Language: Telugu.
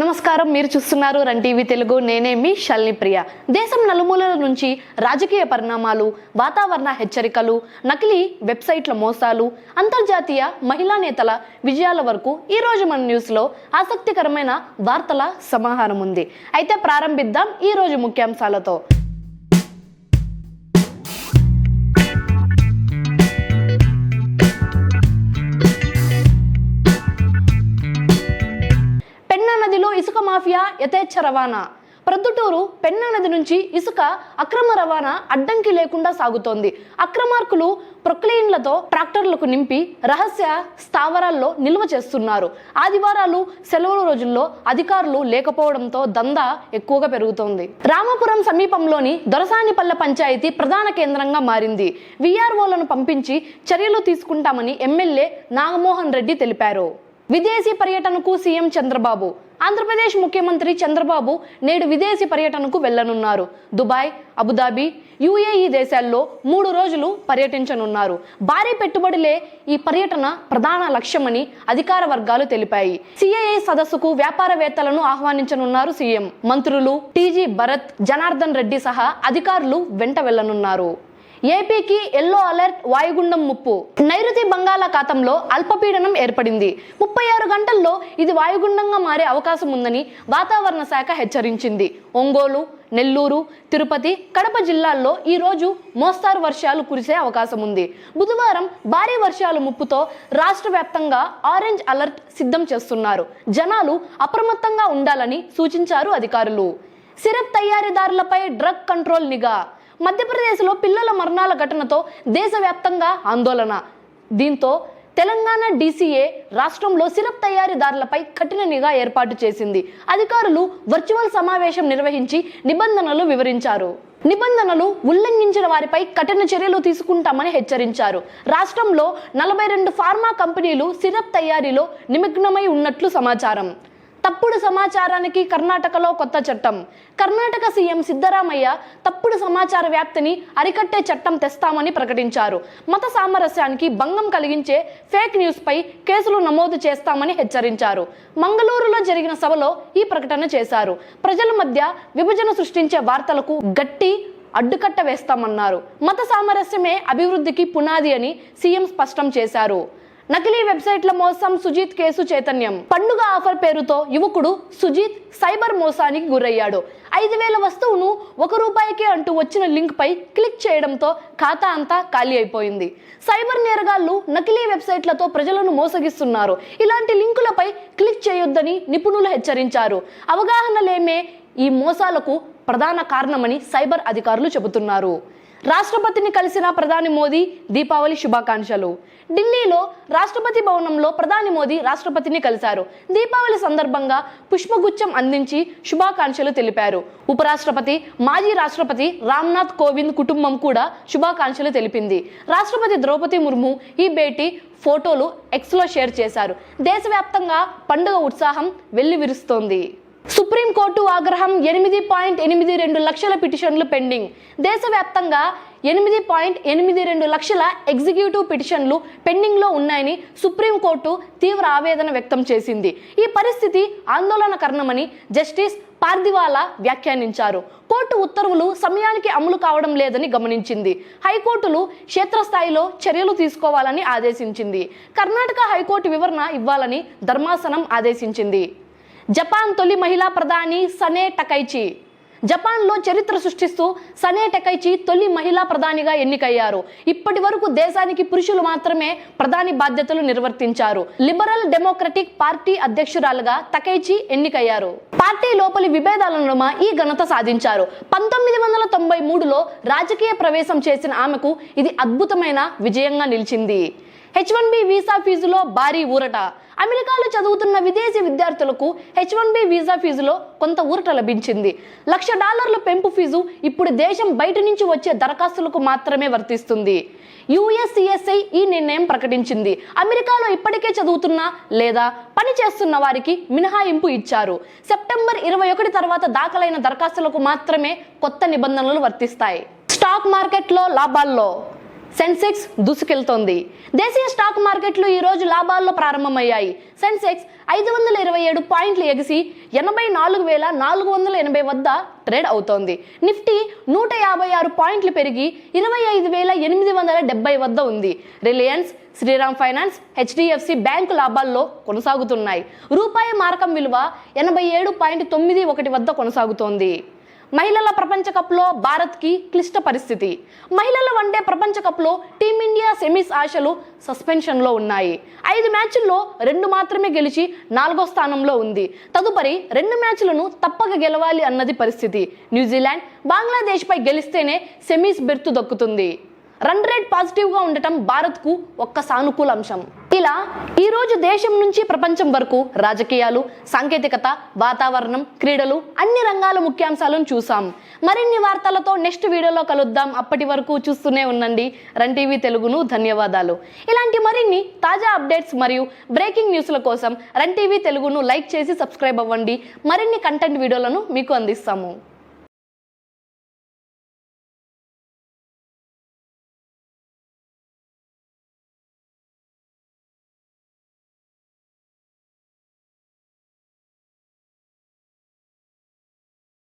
నమస్కారం మీరు చూస్తున్నారు రన్ టీవీ తెలుగు. నేనే మీ షల్ని ప్రియ. దేశం నలుమూలల నుంచి రాజకీయ పరిణామాలు వాతావరణ హెచ్చరికలు నకిలీ వెబ్సైట్ల మోసాలు అంతర్జాతీయ మహిళా నేతల విజయాల వరకు ఈ రోజు మన న్యూస్లో ఆసక్తికరమైన వార్తల సమాహారం ఉంది. అయితే ప్రారంభిద్దాం ఈ రోజు ముఖ్యాంశాలతో. యథేచ్ఛ రవాణా. ప్రొద్దుటూరు పెన్నా నది నుంచి ఇసుక అక్రమ రవాణా అడ్డంకి లేకుండా సాగుతోంది. అక్రమార్కులు ప్రొక్లెయిన్లతో ట్రాక్టర్లకు నింపి రహస్య స్థావరాల్లో నిల్వ చేస్తున్నారు. ఆదివారాలు సెలవుల రోజుల్లో అధికారులు లేకపోవడంతో దందా ఎక్కువగా పెరుగుతోంది. రామపురం సమీపంలోని దొరసానిపల్లె పంచాయతీ ప్రధాన కేంద్రంగా మారింది. విఆర్ఓలను పంపించి చర్యలు తీసుకుంటామని ఎమ్మెల్యే నాగమోహన్ రెడ్డి తెలిపారు. విదేశీ పర్యటనకు సీఎం చంద్రబాబు. ఆంధ్రప్రదేశ్ ముఖ్యమంత్రి చంద్రబాబు నేడు విదేశీ పర్యటనకు వెళ్ళనున్నారు దుబాయ్ అబుదాబి యుఏఈ దేశాల్లో మూడు రోజులు పర్యటించనున్నారు. భారీ పెట్టుబడులే ఈ పర్యటన ప్రధాన లక్ష్యమని అధికార వర్గాలు తెలిపాయి. సిఐఐ సదస్సుకు వ్యాపారవేత్తలను ఆహ్వానించనున్నారు సీఎం. మంత్రులు టీజీ భరత్ జనార్దన్ రెడ్డి సహా అధికారులు వెంట వెళ్ళనున్నారు ఏపీకి ఎల్లో అలర్ట్ వాయుగుండం ముప్పు. నైరుతి బంగాళాఖాతంలో అల్పపీడనం ఏర్పడింది. ముప్పై ఆరు గంటల్లో ఇది వాయుగుండంగా మారే అవకాశం ఉందని వాతావరణ శాఖ హెచ్చరించింది. ఒంగోలు నెల్లూరు తిరుపతి కడప జిల్లాల్లో ఈ రోజు మోస్తారు వర్షాలు కురిసే అవకాశం ఉంది. బుధవారం భారీ వర్షాలు ముప్పుతో రాష్ట్ర వ్యాప్తంగా ఆరెంజ్ అలర్ట్ సిద్ధం చేస్తున్నారు. జనాలు అప్రమత్తంగా ఉండాలని సూచించారు అధికారులు. సిరప్ తయారీదారులపై డ్రగ్ కంట్రోల్ నిఘా. మధ్యప్రదేశ్లో పిల్లల మరణాల ఘటనతో దేశవ్యాప్తంగా ఆందోళన. దీంతో తెలంగాణ డీసీఏ రాష్ట్రంలో సిరప్ తయారీదారులపై కఠిన నిఘా ఏర్పాటు చేసింది. అధికారులు వర్చువల్ సమావేశం నిర్వహించి నిబంధనలు వివరించారు. నిబంధనలు ఉల్లంఘించిన వారిపై కఠిన చర్యలు తీసుకుంటామని హెచ్చరించారు. రాష్ట్రంలో నలభై రెండు ఫార్మా కంపెనీలు సిరప్ తయారీలో నిమగ్నమై ఉన్నట్లు సమాచారం. తప్పుడు సమాచారానికి కర్ణాటకలో కొత్త చట్టం. కర్ణాటక సీఎం సిద్ధరామయ్య తప్పుడు సమాచార వ్యాప్తిని అరికట్టే చట్టం తెస్తామని ప్రకటించారు. మత సామరస్యానికి భంగం కలిగించే ఫేక్ న్యూస్ పై కేసులు నమోదు చేస్తామని హెచ్చరించారు. మంగళూరులో జరిగిన సభలో ఈ ప్రకటన చేశారు. ప్రజల మధ్య విభజన సృష్టించే వార్తలకు గట్టి అడ్డుకట్ట వేస్తామన్నారు. మత సామరస్యమే అభివృద్ధికి పునాది అని సీఎం స్పష్టం చేశారు. నకిలీ వెబ్సైట్ల మోసం సుజీత్ కేసు చైతన్యం. పండుగ ఆఫర్ పేరుతో యువకుడు సుజీత్ సైబర్ మోసానికి గురయ్యాడు. ఐదు వేల వస్తువును ఒక రూపాయికే అంటూ వచ్చిన లింక్ పై క్లిక్ చేయడంతో ఖాతా అంతా ఖాళీ అయిపోయింది. సైబర్ నేరగాళ్ళు నకిలీ వెబ్సైట్లతో ప్రజలను మోసగిస్తున్నారు. ఇలాంటి లింకులపై క్లిక్ చేయొద్దని నిపుణులు హెచ్చరించారు. అవగాహన లేమే ఈ మోసాలకు ప్రధాన కారణమని సైబర్ అధికారులు చెబుతున్నారు. రాష్ట్రపతిని కలిసిన ప్రధాని మోదీ దీపావళి శుభాకాంక్షలు. ఢిల్లీలో రాష్ట్రపతి భవనంలో ప్రధాని మోదీ రాష్ట్రపతిని కలిశారు. దీపావళి సందర్భంగా పుష్పగుచ్చం అందించి శుభాకాంక్షలు తెలిపారు. ఉపరాష్ట్రపతి మాజీ రాష్ట్రపతి రామ్నాథ్ కోవింద్ కుటుంబం కూడా శుభాకాంక్షలు తెలిపింది. రాష్ట్రపతి ద్రౌపది ముర్ము ఈ భేటీ ఫోటోలు ఎక్స్లో షేర్ చేశారు. దేశవ్యాప్తంగా పండుగ ఉత్సాహం వెల్లివిరుస్తోంది. సుప్రీంకోర్టు ఆగ్రహం ఎనిమిది పాయింట్ ఎనిమిది రెండు లక్షల పిటిషన్లు పెండింగ్. దేశవ్యాప్తంగా ఎనిమిది పాయింట్ ఎనిమిది రెండు లక్షల ఎగ్జిక్యూటివ్ పిటిషన్లు పెండింగ్లో ఉన్నాయని సుప్రీంకోర్టు తీవ్ర ఆవేదన వ్యక్తం చేసింది. ఈ పరిస్థితి ఆందోళనకరణమని జస్టిస్ పార్దివాలా వ్యాఖ్యానించారు. కోర్టు ఉత్తర్వులు సమయానికి అమలు కావడం లేదని గమనించింది. హైకోర్టులు క్షేత్రస్థాయిలో చర్యలు తీసుకోవాలని ఆదేశించింది. కర్ణాటక హైకోర్టు వివరణ ఇవ్వాలని ధర్మాసనం ఆదేశించింది. జపాన్ తొలి మహిళా ప్రధాని సనే టకైచి. జపాన్లో చరిత్ర సృష్టిస్తూ సనే టకైచి తొలి మహిళా ప్రధానిగా ఎన్నికయ్యారు. ఇప్పటి వరకు దేశానికి పురుషులు మాత్రమే ప్రధాని బాధ్యతలు నిర్వర్తించారు. లిబరల్ డెమోక్రటిక్ పార్టీ అధ్యక్షురాలుగా తకైచి ఎన్నికయ్యారు. పార్టీ లోపలి విభేదాల నడుమ ఈ ఘనత సాధించారు. పంతొమ్మిది వందల తొంభై మూడులో రాజకీయ ప్రవేశం చేసిన ఆమెకు ఇది అద్భుతమైన విజయంగా నిలిచింది. హెచ్ వన్ బి వీసా ఫీజులో భారీ ఊరట. అమెరికాలో చదువుతున్న విదేశీ విద్యార్థులకు హెచ్ వన్ బి వీసా ఫీజులో కొంత ఊరట లభించింది. లక్ష డాలర్ల పెంపు ఫీజు ఇప్పుడు దేశం బయట నుంచి వచ్చే దరఖాస్తులకు మాత్రమే వర్తిస్తుంది. యుఎస్సిఎస్ఐ ఈ నిర్ణయం ప్రకటించింది. అమెరికాలో ఇప్పటికే చదువుతున్న లేదా పని చేస్తున్న వారికి మినహాయింపు ఇచ్చారు. సెప్టెంబర్ ఇరవై ఒకటి తర్వాత దాఖలైన దరఖాస్తులకు మాత్రమే కొత్త నిబంధనలు వర్తిస్తాయి. స్టాక్ మార్కెట్లో లాభాల్లో. సెన్సెక్స్ దూసుకెళ్తోంది. దేశీయ స్టాక్ మార్కెట్లు ఈ రోజు లాభాల్లో ప్రారంభమయ్యాయి. సెన్సెక్స్ ఐదు వందల ఇరవై ఏడు పాయింట్లు ఎగిసి ఎనభై నాలుగు వేల నాలుగు వందల ఎనభై వద్ద ట్రేడ్ అవుతోంది. నిఫ్టీ నూట యాభై ఆరు పాయింట్లు పెరిగి ఇరవై ఐదు వేల ఎనిమిది వందల డెబ్బై వద్ద ఉంది. Reliance Shriram Finance HDFC bank లాభాల్లో కొనసాగుతున్నాయి. రూపాయి మారకం విలువ ఎనభై ఏడు పాయింట్ తొమ్మిది ఒకటి వద్ద కొనసాగుతోంది. మహిళల ప్రపంచ కప్లో భారత్కి క్లిష్ట పరిస్థితి. మహిళల వన్డే ప్రపంచ కప్లో టీమిండియా సెమీస్ ఆశలు సస్పెన్షన్లో ఉన్నాయి. ఐదు మ్యాచ్ల్లో రెండు మాత్రమే గెలిచి నాలుగో స్థానంలో ఉంది. తదుపరి రెండు మ్యాచ్లను తప్పక గెలవాలి అన్నది పరిస్థితి. న్యూజిలాండ్ బంగ్లాదేశ్పై గెలిస్తేనే సెమీస్ బెర్తు దక్కుతుంది. రన్ రేట్ పాజిటివ్గా ఉండటం భారత్కు ఒక్క సానుకూల అంశం. ఇలా ఈ రోజు దేశం నుంచి ప్రపంచం వరకు రాజకీయాలు సాంకేతికత వాతావరణం క్రీడలు అన్ని రంగాల ముఖ్యాంశాలను చూసాం. మరిన్ని వార్తలతో నెక్స్ట్ వీడియోలో కలుద్దాం. అప్పటి వరకు చూస్తూనే ఉండండి. రన్ టీవీ తెలుగును ధన్యవాదాలు. ఇలాంటి మరిన్ని తాజా అప్డేట్స్ మరియు బ్రేకింగ్ న్యూస్ల కోసం రన్ టీవీ తెలుగును లైక్ చేసి సబ్స్క్రైబ్ అవ్వండి. మరిన్ని కంటెంట్ వీడియోలను మీకు అందిస్తాము.